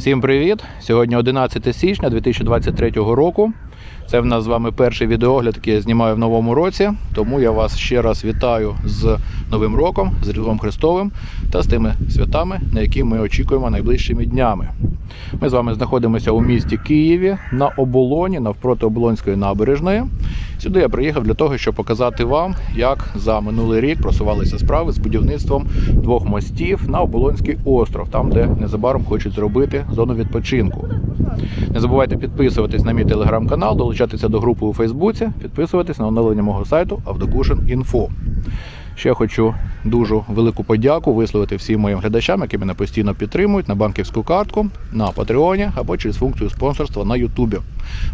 Всім привіт! Сьогодні 11 січня 2023 року. Це в нас з вами перший відеогляд, який я знімаю в новому році. Тому я вас ще раз вітаю з Новим роком, з Різдвом Христовим та з тими святами, на які ми очікуємо найближчими днями. Ми з вами знаходимося у місті Києві на оболоні навпроти Оболонської набережної. Сюди я приїхав для того, щоб показати вам, як за минулий рік просувалися справи з будівництвом двох мостів на Оболонський остров, там де незабаром хочуть зробити зону відпочинку. Не забувайте підписуватись на мій телеграм-канал, долучатися до групи у Фейсбуці, підписуватись на оновлення мого сайту Автокушин.Інфо. Ще хочу дуже велику подяку висловити всім моїм глядачам, які мене постійно підтримують на банківську картку, на Патреоні або через функцію спонсорства на Ютубі.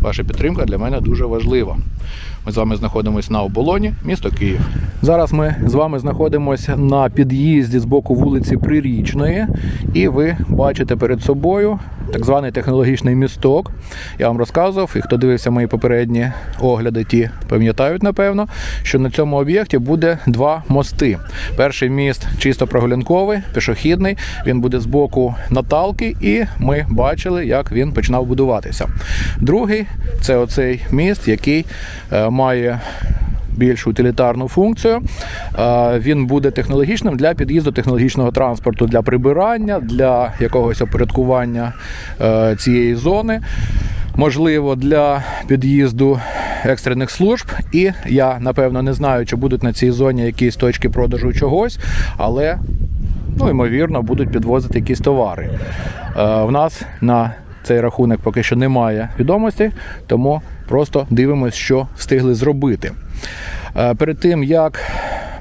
Ваша підтримка для мене дуже важлива. Ми з вами знаходимося на оболоні, місто Київ. Зараз ми з вами знаходимося на під'їзді з боку вулиці Прирічної, і ви бачите перед собою так званий технологічний місток. Я вам розказував, і хто дивився мої попередні огляди, ті пам'ятають напевно, що на цьому об'єкті буде два мости. Перший міст чисто прогулянковий, пішохідний. Він буде з боку Наталки, і ми бачили, як він починав будуватися. Другий це оцей міст, який е, має більш утилітарну функцію. Е, Він буде технологічним для під'їзду технологічного транспорту, для прибирання, для якогось опорядкування е, цієї зони. Можливо, для під'їзду екстрених служб. І я напевно не знаю, чи будуть на цій зоні якісь точки продажу чогось, але ну, ймовірно, будуть підвозити якісь товари. Е, В нас на цей рахунок поки що немає відомостей, тому просто дивимось, що встигли зробити. Е, Перед тим як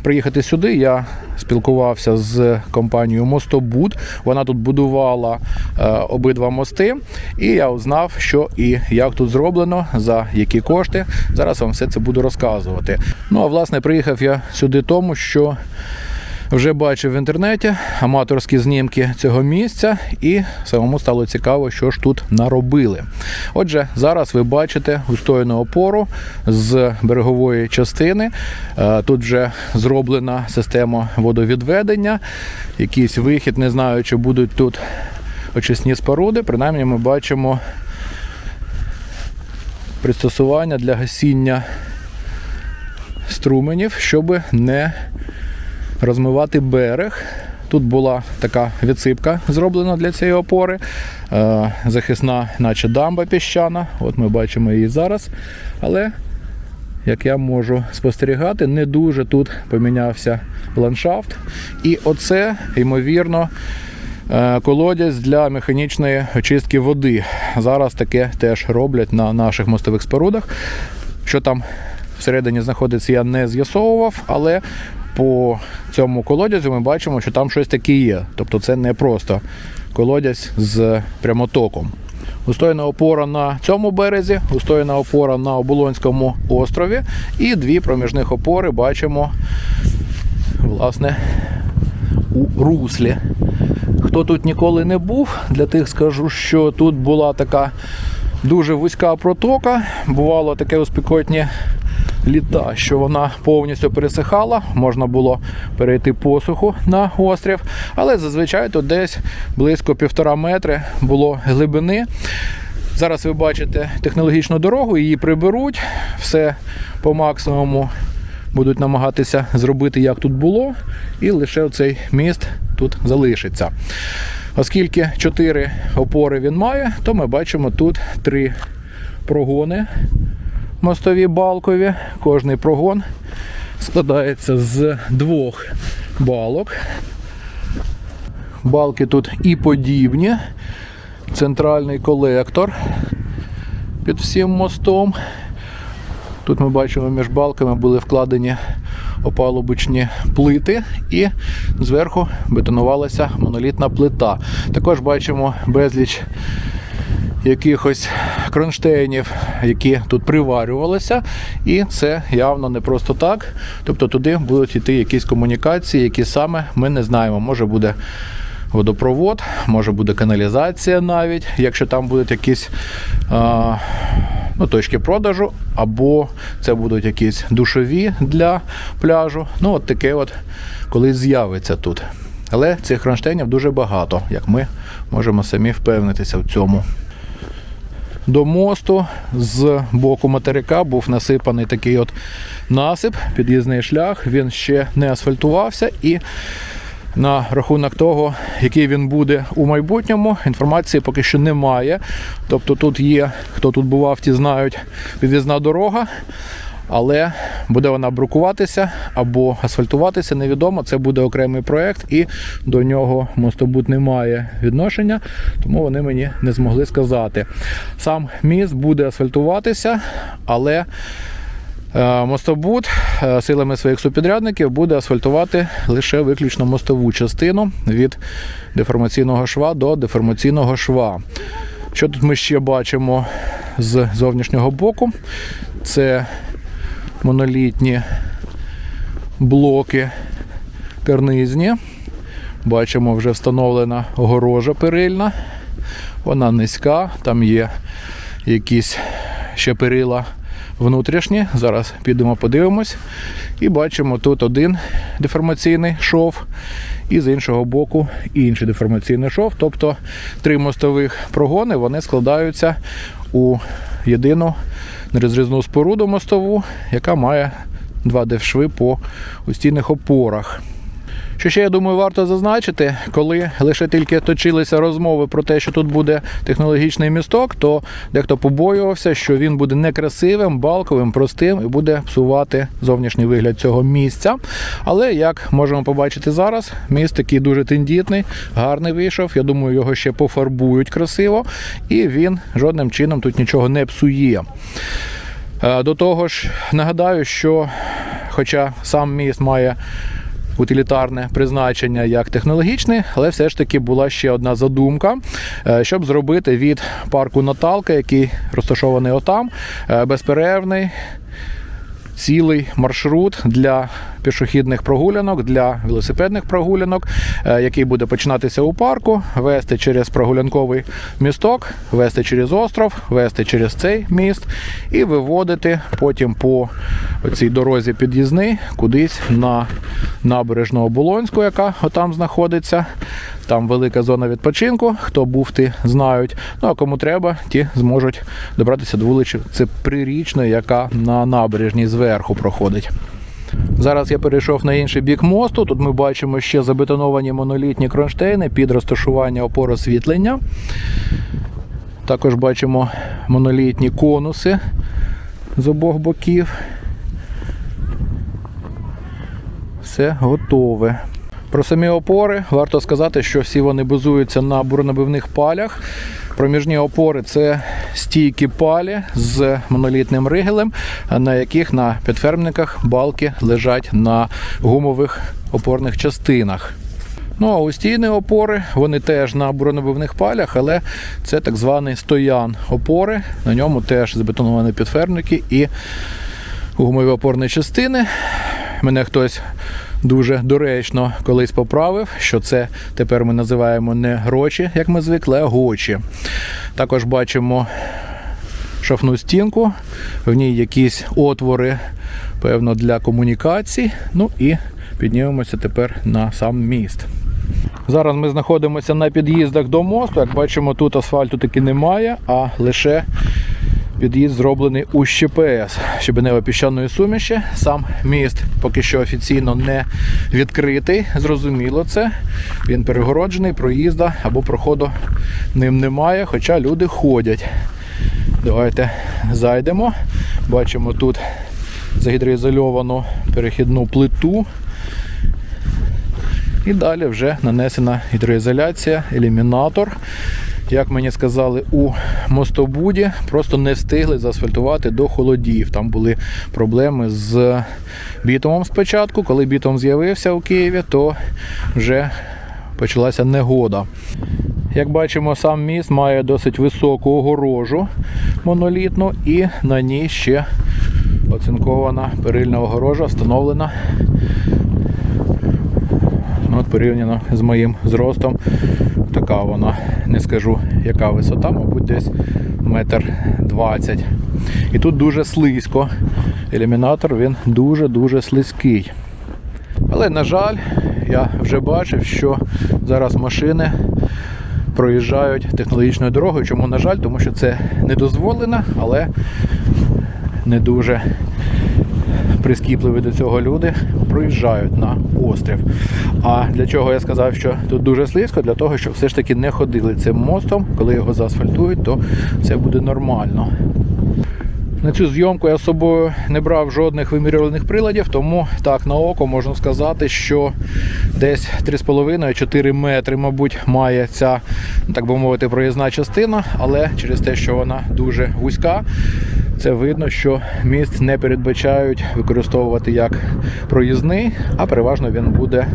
приїхати сюди, я спілкувався з компанією Мостобуд. Вона тут будувала е, обидва мости, і я узнав, що і як тут зроблено, за які кошти. Зараз вам все це буду розказувати. Ну а власне приїхав я сюди, тому що. Вже бачив в інтернеті аматорські знімки цього місця, і самому стало цікаво, що ж тут наробили. Отже, зараз ви бачите устояну опору з берегової частини. Е, Тут вже зроблена система водовідведення, якийсь вихід, не знаю, чи будуть тут очисні споруди. Принаймні, ми бачимо пристосування для гасіння струменів, щоб не розмивати берег. Тут була така відсипка зроблена для цієї опори. Е, Захисна, наче дамба піщана. От ми бачимо її зараз. Але, як я можу спостерігати, не дуже тут помінявся ландшафт. І оце, ймовірно, е, колодязь для механічної очистки води. Зараз таке теж роблять на наших мостових спорудах. Що там всередині знаходиться, я не з'ясовував, але по цьому колодязю ми бачимо, що там щось таке є. Тобто це не просто колодязь з прямотоком. Устояна опора на цьому березі, устояна опора на Оболонському острові і дві проміжних опори бачимо власне у руслі. Хто тут ніколи не був, для тих скажу, що тут була така дуже вузька протока. Бувало таке у спекотні літа, що вона повністю пересихала, можна було перейти посуху на острів, але зазвичай тут десь близько півтора метри було глибини. Зараз ви бачите технологічну дорогу, її приберуть, все по максимуму будуть намагатися зробити, як тут було, і лише цей міст тут залишиться. Оскільки чотири опори він має, то ми бачимо тут три прогони мостові балкові. Кожний прогон складається з двох балок. Балки тут і подібні. Центральний колектор під всім мостом. Тут ми бачимо, між балками були вкладені опалубочні плити, і зверху бетонувалася монолітна плита. Також бачимо безліч якихось кронштейнів, які тут приварювалися, і це явно не просто так. Тобто туди будуть йти якісь комунікації, які саме ми не знаємо. Може буде водопровод, може буде каналізація навіть, якщо там будуть якісь а, ну, точки продажу, або це будуть якісь душові для пляжу. Ну, от таке от колись з'явиться тут. Але цих кронштейнів дуже багато, як ми можемо самі впевнитися в цьому. До мосту з боку материка був насипаний такий от насип, під'їзний шлях. Він ще не асфальтувався і на рахунок того, який він буде у майбутньому, інформації поки що немає. Тобто тут є, хто тут бував, ті знають під'їзна дорога. Але буде вона брукуватися або асфальтуватися, невідомо. Це буде окремий проект, і до нього мостобуд не має відношення, тому вони мені не змогли сказати. Сам міст буде асфальтуватися, але е, мостобуд е, силами своїх субпідрядників буде асфальтувати лише виключно мостову частину від деформаційного шва до деформаційного шва. Що тут ми ще бачимо з зовнішнього боку? Це монолітні блоки карнизні. Бачимо, вже встановлена огорожа перильна. Вона низька, там є якісь ще перила внутрішні. Зараз підемо подивимось. І бачимо тут один деформаційний шов, і з іншого боку інший деформаційний шов. Тобто три мостових прогони вони складаються у єдину нерозрізну споруду мостову, яка має два девшви по устійних опорах. Що ще я думаю, варто зазначити, коли лише тільки точилися розмови про те, що тут буде технологічний місток, то дехто побоювався, що він буде некрасивим, балковим, простим і буде псувати зовнішній вигляд цього місця. Але як можемо побачити зараз, міст такий дуже тендітний, гарний вийшов. Я думаю, його ще пофарбують красиво, і він жодним чином тут нічого не псує. Е, До того ж, нагадаю, що хоча сам міст має утилітарне призначення як технологічне, але все ж таки була ще одна задумка, е, щоб зробити від парку Наталка, який розташований отам, е, безперервний. Цілий маршрут для пішохідних прогулянок, для велосипедних прогулянок, е, який буде починатися у парку, вести через прогулянковий місток, вести через остров, вести через цей міст і виводити потім по цій дорозі під'їзний кудись на набережну Оболонську, яка отам знаходиться. Там велика зона відпочинку. Хто був, ті знають. Ну а кому треба, ті зможуть добратися до вулиці це прирічної, яка на набережній зверху проходить. Зараз я перейшов на інший бік мосту. Тут ми бачимо ще забетоновані монолітні кронштейни під розташування опор освітлення. Також бачимо монолітні конуси з обох боків. Все готове. Про самі опори варто сказати, що всі вони базуються на буронабивних палях. Проміжні опори це стійкі палі з монолітним ригелем, на яких на підфермниках балки лежать на гумових опорних частинах. Ну а устійні опори вони теж на буронабивних палях, але це так званий стоян опори. На ньому теж забетоновані підфермники і гумові опорні частини. Мене хтось дуже доречно колись поправив, що це тепер ми називаємо не гроші, як ми звикли, а гочі. Також бачимо шафну стінку, в ній якісь отвори, певно, для комунікацій. Ну і піднімемося тепер на сам міст. Зараз ми знаходимося на під'їздах до мосту. Як бачимо, тут асфальту таки немає, а лише під'їзд зроблений у ЩПС щебенево-піщаної суміші. Сам міст поки що офіційно не відкритий. Зрозуміло це. Він перегороджений, проїзда або проходу ним немає, хоча люди ходять. Давайте зайдемо. Бачимо тут загідроізольовану перехідну плиту. І далі вже нанесена гідроізоляція, елімінатор. Як мені сказали, у мостобуді просто не встигли заасфальтувати до холодів. Там були проблеми з бітумом спочатку. Коли бітум з'явився у Києві, то вже почалася негода. Як бачимо, сам міст має досить високу огорожу монолітну, і на ній ще оцинкована перильна огорожа встановлена от порівняно з моїм зростом, така вона, не скажу, яка висота, мабуть, десь метр двадцять. І тут дуже слизько. Елімінатор він дуже-дуже слизький. Але, на жаль, я вже бачив, що зараз машини проїжджають технологічною дорогою. Чому, на жаль, тому що це не дозволено, але не дуже прискіпливі до цього люди проїжджають на острів. А для чого я сказав, що тут дуже слизько? Для того, щоб все ж таки не ходили цим мостом. Коли його заасфальтують, то все буде нормально. На цю зйомку я з собою не брав жодних вимірювальних приладів, тому так на око можна сказати, що десь 3,5-4 метри, мабуть, має ця, ну, так би мовити, проїзна частина, але через те, що вона дуже вузька, це видно, що міст не передбачають використовувати як проїзний, а переважно він буде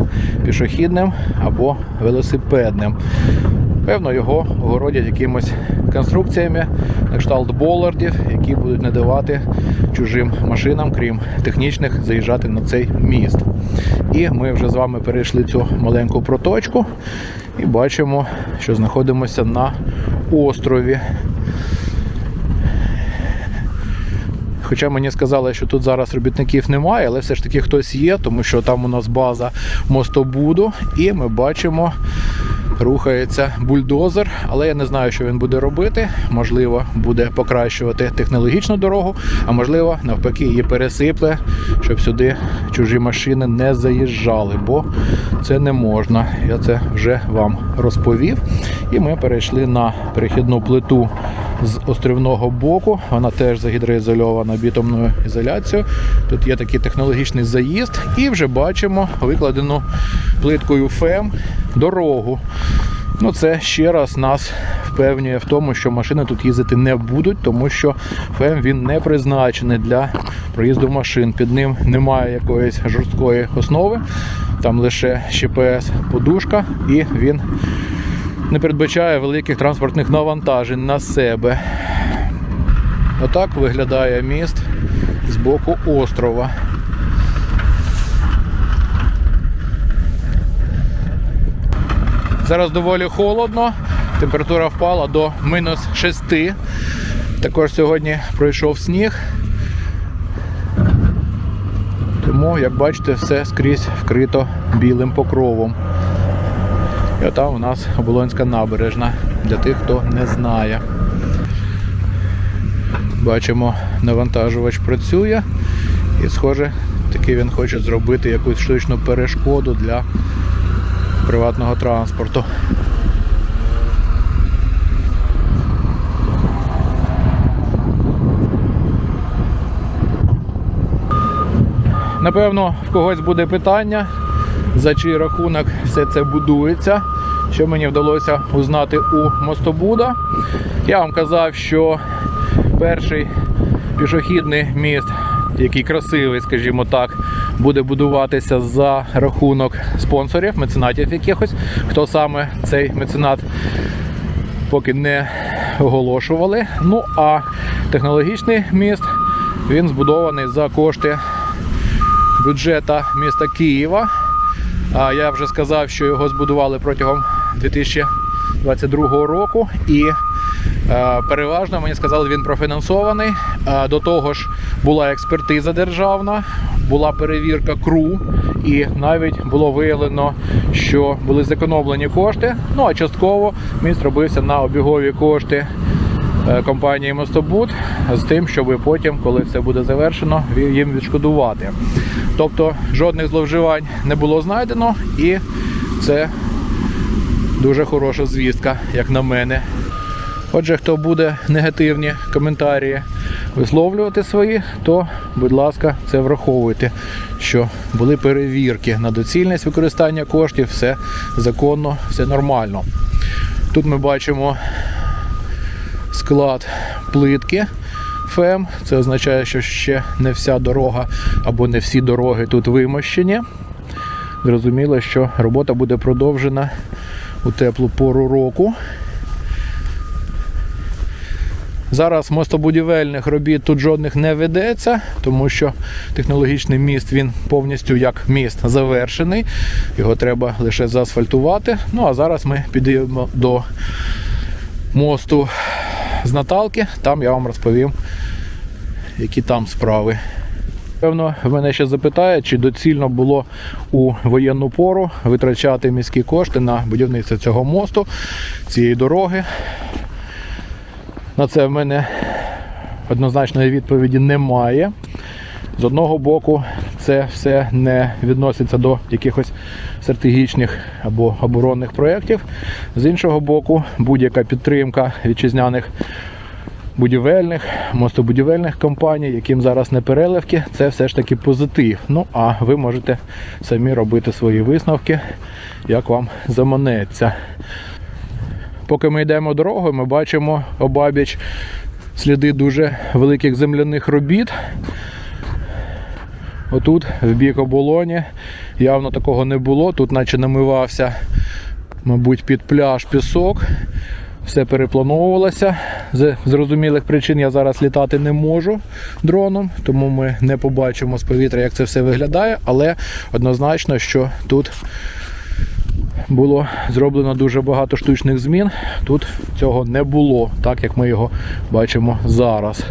пішохідним або велосипедним. Певно, його огородять якимось конструкціями на кшталт болардів, які будуть не давати чужим машинам, крім технічних, заїжджати на цей міст. І ми вже з вами перейшли цю маленьку проточку і бачимо, що знаходимося на острові. Хоча мені сказали, що тут зараз робітників немає, але все ж таки хтось є, тому що там у нас база мостобуду, і ми бачимо, рухається бульдозер, але я не знаю, що він буде робити. Можливо, буде покращувати технологічну дорогу, а можливо, навпаки, її пересипле, щоб сюди чужі машини не заїжджали, бо це не можна. Я це вже вам розповів. І ми перейшли на перехідну плиту з острівного боку. Вона теж загідроізольована бітумною ізоляцією. Тут є такий технологічний заїзд, і вже бачимо викладену плиткою ФЕМ дорогу. Ну, це ще раз нас впевнює в тому, що машини тут їздити не будуть, тому що ФЕМ він не призначений для проїзду машин. Під ним немає якоїсь жорсткої основи, там лише ЩПС подушка, і він не передбачає великих транспортних навантажень на себе. Отак виглядає міст з боку острова. Зараз доволі холодно, температура впала до мінус 6. Також сьогодні пройшов сніг. Тому, як бачите, все скрізь вкрито білим покровом. І отам у нас Оболонська набережна для тих, хто не знає. Бачимо, навантажувач працює і, схоже, таки він хоче зробити якусь штучну перешкоду для приватного транспорту. Напевно, в когось буде питання, за чий рахунок все це будується. Що мені вдалося узнати у мостобуда. Я вам казав, що перший пішохідний міст, який красивий, скажімо так, буде будуватися за рахунок спонсорів, меценатів якихось. Хто саме цей меценат поки не оголошували. Ну а технологічний міст він збудований за кошти бюджета міста Києва. Я вже сказав, що його збудували протягом 2022 року, і е, переважно мені сказали, він профінансований. Е, до того ж, була експертиза державна, була перевірка КРУ, і навіть було виявлено, що були зекономлені кошти. Ну а частково міст робився на обігові кошти е, компанії Мостобуд з тим, щоб потім, коли все буде завершено, їм відшкодувати. Тобто жодних зловживань не було знайдено, і це дуже хороша звістка, як на мене. Отже, хто буде негативні коментарі висловлювати свої, то, будь ласка, це враховуйте, що були перевірки на доцільність використання коштів, все законно, все нормально. Тут ми бачимо склад плитки ФЕМ. Це означає, що ще не вся дорога або не всі дороги тут вимощені. Зрозуміло, що робота буде продовжена у теплу пору року. Зараз мостобудівельних робіт тут жодних не ведеться, тому що технологічний міст він повністю як міст завершений. Його треба лише заасфальтувати. Ну а зараз ми підійдемо до мосту з Наталки. Там я вам розповім, які там справи. Певно, мене ще запитають, чи доцільно було у воєнну пору витрачати міські кошти на будівництво цього мосту, цієї дороги. На це в мене однозначної відповіді немає. З одного боку, це все не відноситься до якихось стратегічних або оборонних проєктів. З іншого боку, будь-яка підтримка вітчизняних будівельних, мостобудівельних компаній, яким зараз не переливки, це все ж таки позитив. Ну а ви можете самі робити свої висновки, як вам заманеться. Поки ми йдемо дорогою, ми бачимо обабіч сліди дуже великих земляних робіт. Отут, в бік оболоні, явно такого не було. Тут наче намивався, мабуть, під пляж пісок. Все переплановувалося. З зрозумілих причин я зараз літати не можу дроном, тому ми не побачимо з повітря, як це все виглядає. Але однозначно, що тут було зроблено дуже багато штучних змін. Тут цього не було, так як ми його бачимо зараз.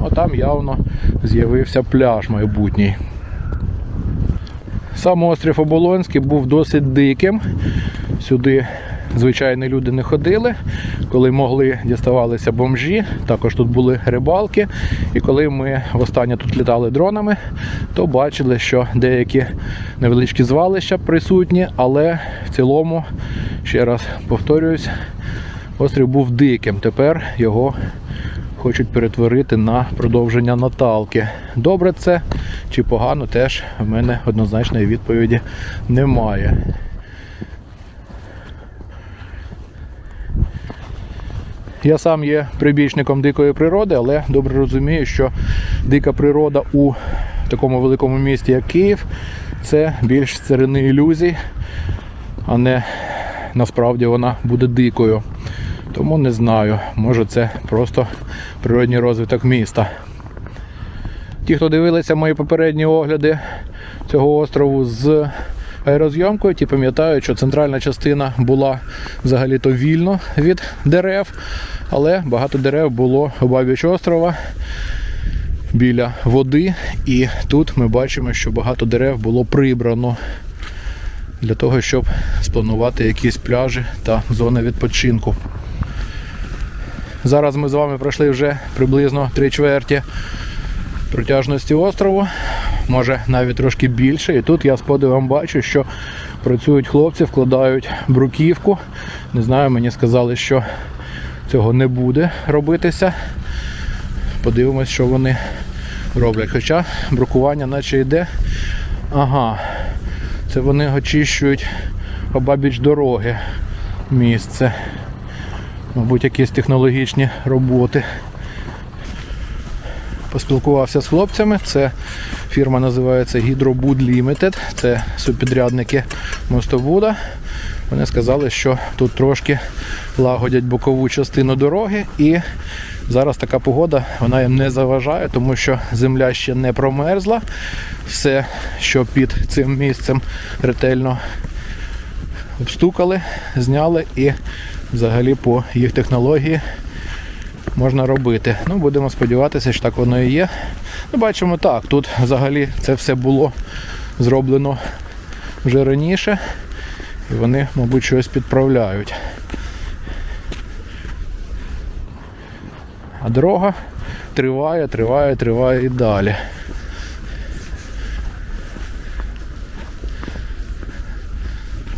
Ну, там явно з'явився пляж майбутній. Сам острів Оболонський був досить диким. Сюди звичайні люди не ходили. Коли могли, діставалися бомжі. Також тут були рибалки. І коли ми востаннє тут літали дронами, то бачили, що деякі невеличкі звалища присутні, але в цілому, ще раз повторююсь, острів був диким. Тепер його хочуть перетворити на продовження Наталки. Добре це чи погано, теж в мене однозначної відповіді немає. Я сам є прибічником дикої природи, але добре розумію, що дика природа у такому великому місті, як Київ, це більш царини ілюзій, а не насправді вона буде дикою. Тому не знаю, може це просто природній розвиток міста. Ті, хто дивилися мої попередні огляди цього острову з аерозйомкою, ті пам'ятають, що центральна частина була взагалі-то вільно від дерев, але багато дерев було обабіч острова біля води. І тут ми бачимо, що багато дерев було прибрано для того, щоб спланувати якісь пляжі та зони відпочинку. Зараз ми з вами пройшли вже приблизно три чверті протяжності острову, може навіть трошки більше. І тут я з подивом бачу, що працюють хлопці, вкладають бруківку. Не знаю, мені сказали, що цього не буде робитися. Подивимось, що вони роблять. Хоча брукування наче йде. Ага, це вони очищують обабіч дороги місце. Мабуть, якісь технологічні роботи. Поспілкувався з хлопцями. Це фірма називається Hydrobud Limited. Це субпідрядники мостовуда. Вони сказали, що тут трошки лагодять бокову частину дороги і зараз така погода вона їм не заважає, тому що земля ще не промерзла. Все, що під цим місцем ретельно обстукали, зняли і взагалі по їх технології можна робити. Ну, будемо сподіватися, що так воно і є. Ну, бачимо так, тут взагалі це все було зроблено вже раніше. І вони, мабуть, щось підправляють. А дорога триває, триває, триває і далі.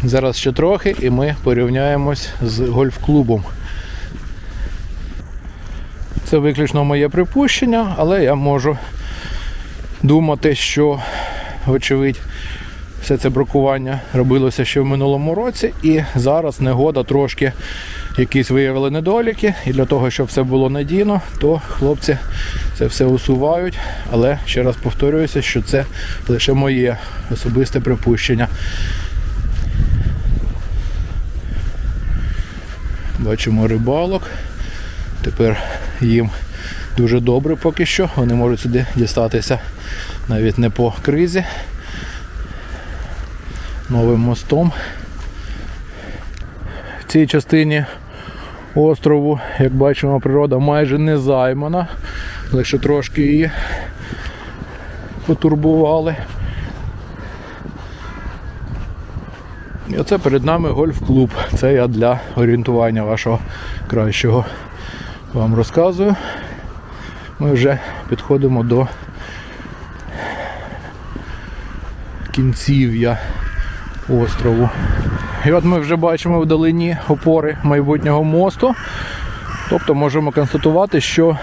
Зараз ще трохи і ми порівняємось з гольф-клубом. Це виключно моє припущення, але я можу думати, що, вочевидь, все це бракування робилося ще в минулому році, і зараз негода трошки якісь виявили недоліки. І для того, щоб все було надійно, то хлопці це все усувають. Але ще раз повторююся, що це лише моє особисте припущення. Бачимо рибалок. Тепер їм дуже добре поки що. Вони можуть сюди дістатися навіть не по кризі. Новим мостом. В цій частині острову, як бачимо, природа майже не займана, лише трошки її потурбували. І оце перед нами гольф-клуб. Це я для орієнтування вашого кращого вам розказую. Ми вже підходимо до кінців'я острову. І от ми вже бачимо вдалині опори майбутнього мосту. Тобто можемо констатувати, що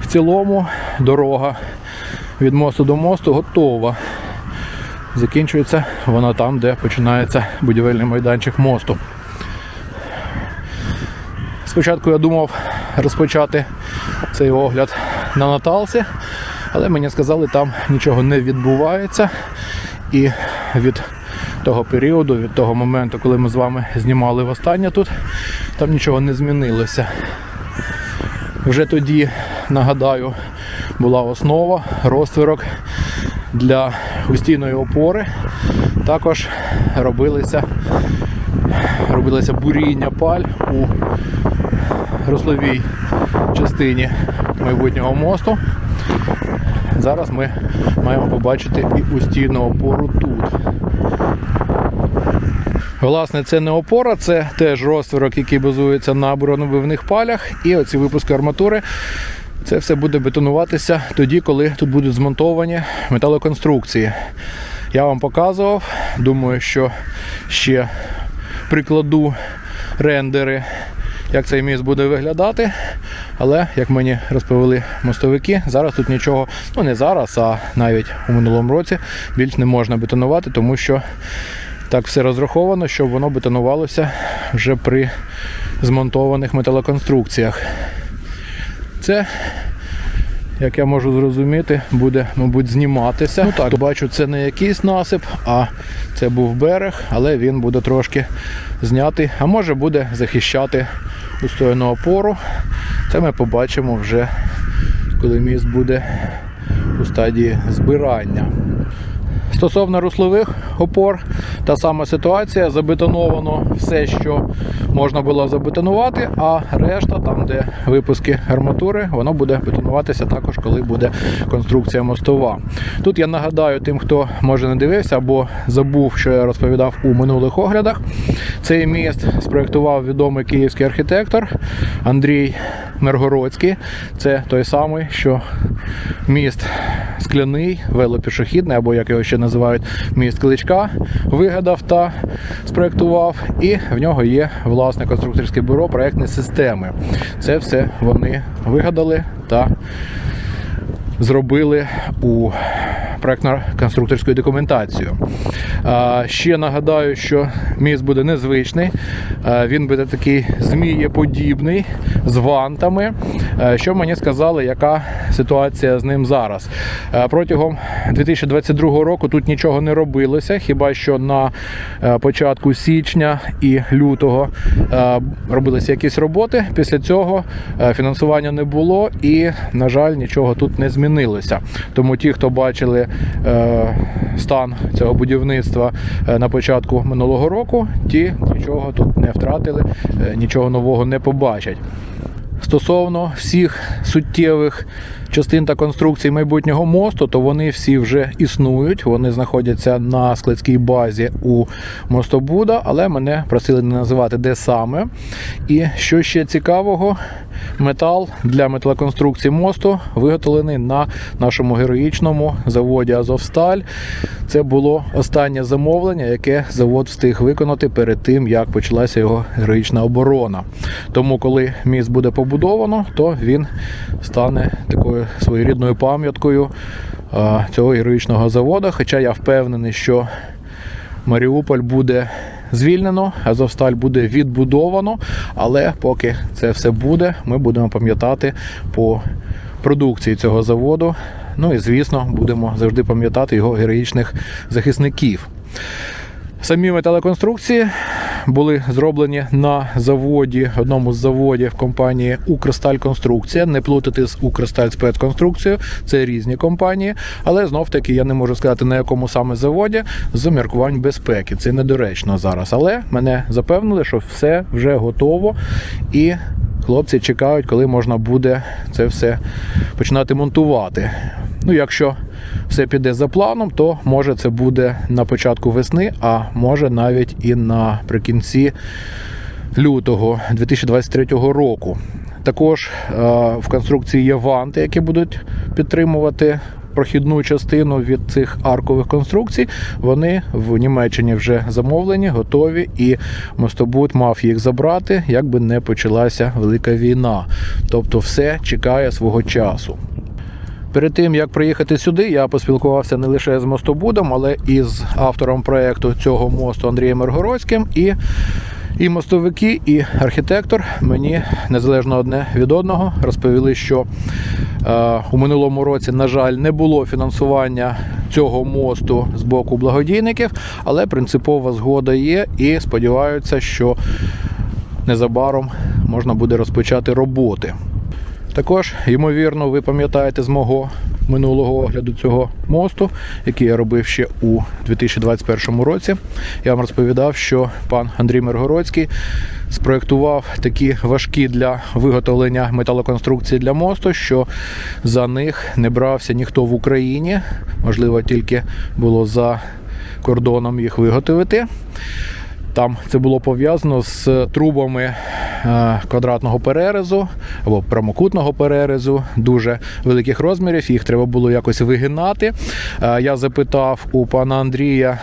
в цілому дорога від мосту до мосту готова. Закінчується вона там, де починається будівельний майданчик мосту. Спочатку я думав розпочати цей огляд на Наталці, але мені сказали, там нічого не відбувається. І від того періоду, від того моменту, коли ми з вами знімали востаннє тут, там нічого не змінилося. Вже тоді, нагадаю, була основа, розтвірок для устійної опори. Також робилися, робилося буріння паль у русловій частині майбутнього мосту. Зараз ми маємо побачити і устійну опору тут. Власне, це не опора, це теж розтворок, який базується на бронебивних палях. І оці випуски арматури. Це все буде бетонуватися тоді, коли тут будуть змонтовані металоконструкції. Я вам показував. Думаю, що ще прикладу рендери, як цей міст буде виглядати. Але, як мені розповіли мостовики, зараз тут нічого, ну не зараз, а навіть у минулому році більш не можна бетонувати, тому що так все розраховано, щоб воно бетонувалося вже при змонтованих металоконструкціях. Це, як я можу зрозуміти, буде, мабуть, зніматися. Ну так, бачу, це не якийсь насип, а це був берег, але він буде трошки знятий, а може буде захищати устойну опору. Це ми побачимо вже, коли міст буде у стадії збирання. Стосовно руслових опор, та сама ситуація. Забетоновано все, що можна було забетонувати, а решта, там, де випуски арматури, воно буде бетонуватися також, коли буде конструкція мостова. Тут я нагадаю тим, хто може не дивився або забув, що я розповідав у минулих оглядах. Цей міст спроєктував відомий київський архітектор Андрій Миргородський. Це той самий, що міст скляний, велопішохідний, або як його ще називають, міст Кличка, вигадав та спроєктував. І в нього є власне конструкторське бюро проєктні системи. Це все вони вигадали та зробили у проєктно-конструкторську документацію. Ще нагадаю, що міст буде незвичний, він буде такий змієподібний з вантами. А, Що мені сказали, яка ситуація з ним зараз? А, Протягом 2022 року тут нічого не робилося, хіба що на е, початку січня і лютого е, робилися якісь роботи. Після цього е, фінансування не було і, на жаль, нічого тут не змінилося. Тому ті, хто бачили е, стан цього будівництва е, на початку минулого року, ті нічого тут не втратили, е, нічого нового не побачать. Стосовно всіх суттєвих частин та конструкцій майбутнього мосту, то вони всі вже існують. Вони знаходяться на складській базі у мостобуда, але мене просили не називати де саме. І що ще цікавого, метал для металоконструкції мосту виготовлений на нашому героїчному заводі Азовсталь. Це було останнє замовлення, яке завод встиг виконати перед тим, як почалася його героїчна оборона. Тому, коли міст буде побудовано, то він стане такою своєрідною пам'яткою цього героїчного заводу. Хоча я впевнений, що Маріуполь буде звільнено, Азовсталь буде відбудовано, але поки це все буде, ми будемо пам'ятати по продукції цього заводу. Ну і звісно, будемо завжди пам'ятати його героїчних захисників. Самі металоконструкції були зроблені на заводі, одному з заводів компанії Укрстальконструкція. Не плутати з Укрсталь спецконструкцією, це різні компанії. Але знов таки я не можу сказати на якому саме заводі з міркувань безпеки. Це недоречно зараз. Але мене запевнили, що все вже готово і. Хлопці чекають, коли можна буде це все починати монтувати. Ну, якщо все піде за планом, то може це буде на початку весни, а може навіть і наприкінці лютого 2023 року. Також е, в конструкції є ванти, які будуть підтримувати прохідну частину від цих аркових конструкцій. Вони в Німеччині вже замовлені, готові, і мостобуд мав їх забрати, якби не почалася велика війна. Тобто, все чекає свого часу. Перед тим як приїхати сюди, я поспілкувався не лише з мостобудом, але і з автором проекту цього мосту Андрієм Миргородським. І, і мостовики, і архітектор мені незалежно одне від одного розповіли, що е, у минулому році, на жаль, не було фінансування цього мосту з боку благодійників, але принципова згода є, і сподіваються, що незабаром можна буде розпочати роботи. Також, ймовірно, ви пам'ятаєте з мого минулого огляду цього мосту, який я робив ще у 2021 році. Я вам розповідав, що пан Андрій Миргородський спроектував такі важкі для виготовлення металоконструкції для мосту, що за них не брався ніхто в Україні. Можливо, тільки було за кордоном їх виготовити. Там це було пов'язано з трубами е, квадратного перерезу або прямокутного перерезу, дуже великих розмірів. Їх треба було якось вигинати. Е, Я запитав у пана Андрія.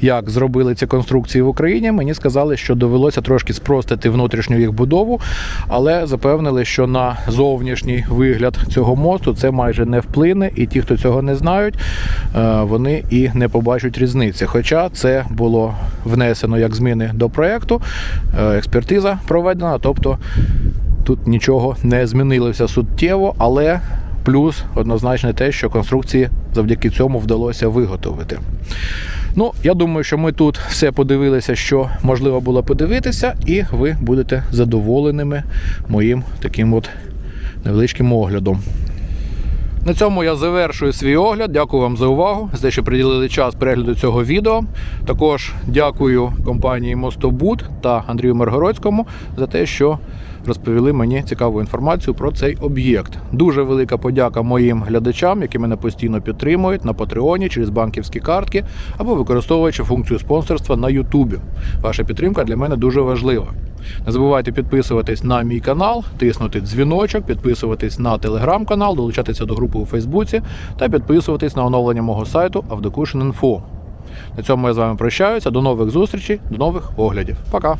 Як зробили ці конструкції в Україні? Мені сказали, що довелося трошки спростити внутрішню їх будову, але запевнили, що на зовнішній вигляд цього мосту це майже не вплине, і ті, хто цього не знають, е, вони і не побачать різниці. Хоча це було внесено як зміни до проекту, е, експертиза проведена, тобто тут нічого не змінилося суттєво, але плюс однозначно те, що конструкції завдяки цьому вдалося виготовити. Ну, я думаю, що ми тут все подивилися, що можливо було подивитися, і ви будете задоволеними моїм таким от невеличким оглядом. На цьому я завершую свій огляд. Дякую вам за увагу, за те, що приділили час перегляду цього відео. Також дякую компанії Мостобуд та Андрію Миргородському за те, що розповіли мені цікаву інформацію про цей об'єкт. Дуже велика подяка моїм глядачам, які мене постійно підтримують на Патреоні через банківські картки або використовуючи функцію спонсорства на Ютубі. Ваша підтримка для мене дуже важлива. Не забувайте підписуватись на мій канал, тиснути дзвіночок, підписуватись на телеграм-канал, долучатися до групи у Фейсбуці та підписуватись на оновлення мого сайту Avdokushin.info. На цьому я з вами прощаюся. До нових зустрічей, до нових оглядів. Пока!